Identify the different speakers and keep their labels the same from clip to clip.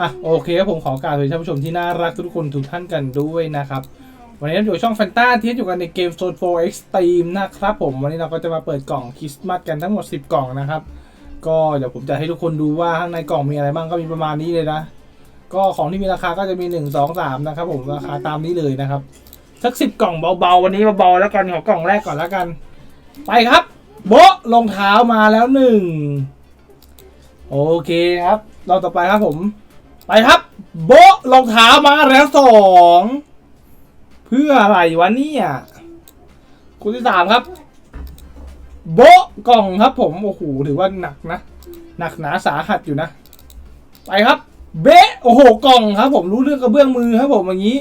Speaker 1: อะโอเคครับผมขอกล่าวสวัสดีท่านผู้ชมที่น่ารักทุกคนทุกท่านกันด้วยนะครับ วันนี้เราอยู่ช่องแฟนตาที่อยู่กันในเกม Zone 4 Extreme นะครับผมวันนี้เราก็จะมาเปิดกล่องคริสต์มาสกันทั้งหมด 10 กล่องนะครับ ก็เดี๋ยวผมจะให้ทุกคนดูว่าข้างในกล่องมีอะไรบ้างก็มีประมาณนี้เลยนะ ก็ของที่มีราคาก็จะมี 1 2 3 นะครับผมราคาตามนี้เลยนะครับสักสิบกล่องเบาๆ วันนี้เบาๆแล้วกันขอกล่องแรกก่อนแล้วกัน ไปครับ โบะรองเท้ามาแล้วหนึ่งโอเคครับเราต่อไปครับผม ไปครับ โบะรองเท้ามาแล้วสองเพื่ออะไรวะเนี่ยคุณที่สามครับ โบะกล่องครับ ผมโอ้โหถือว่าหนักนะหนักหนาสาหัสอยู่นะ ไปครับ เบะโอ้โหกล่องครับ ผมรู้เรื่องกระเบื้องมือครับ ผมอย่างนี้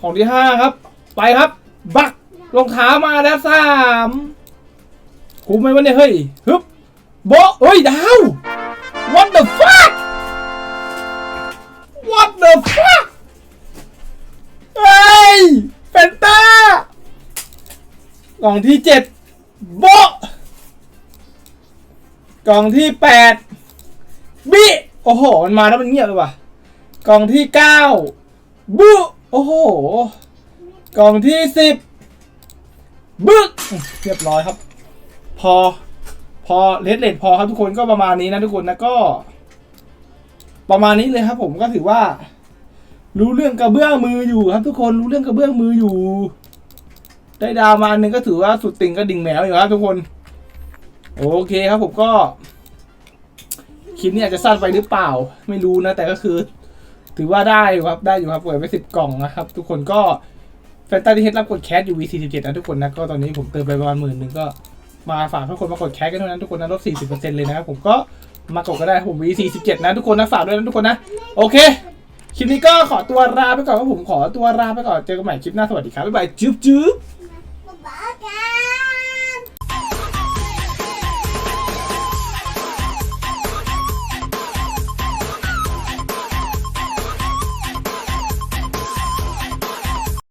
Speaker 1: ของที่ห้าครับ ไปครับ บักรองเท้ามาแล้วสามคุ้มไหมวะเนี่ยเฮ้ยฮึบโบะเฮ้ยดาว what the fuck the fuck เฮ้ยเฟนต้ากล่องที่เจ็ดโบะกล่องที่แปดบิโอ้โห มันมาแล้วมันเงียบเลยว่ะ กล่องที่เก้าบุโอ้โห กล่องที่สิบบึกเรียบร้อยครับ พอ พอเลดเลดพอครับทุกคนก็ประมาณนี้นะทุกคนนะก็ ประมาณนี้เลยครับผมก็ถือว่า รู้เรื่องกระเบื้องมืออยู่ครับ ทุกคนรู้เรื่องกระเบื้องมืออยู่ ได้ดาวมาหนึ่งก็ถือว่าสุดติ่งกระดิ่งแมวอยู่ครับทุกคน โอเคครับผมก็คลิปนี้อาจจะสั้นไปหรือเปล่า ไม่รู้นะ แต่ก็คือ ถือว่าได้อยู่ครับได้อยู่ครับเปิดไปสิบกล่องนะครับ ทุกคนก็แฟนตาที่เฮดรับกดแคสอยู่ V47 นะทุกคนนะก็ตอนนี้ผมเติมไปประมาณหมื่นหนึ่งก็มาฝากทุกคนมากดแคสกันเท่านั้นทุกคนนะลด40%เลยนะครับผมก็มากดก็ได้ผม V47 นะทุกคนนะฝากด้วยนะทุกคนนะโอเค คลิปนี้ก็ขอตัวลาไปก่อนครับผมขอตัวลาไปก่อนเจอกันใหม่คลิปหน้าสวัสดีครับบ๊ายบายจุ๊บจุ๊บ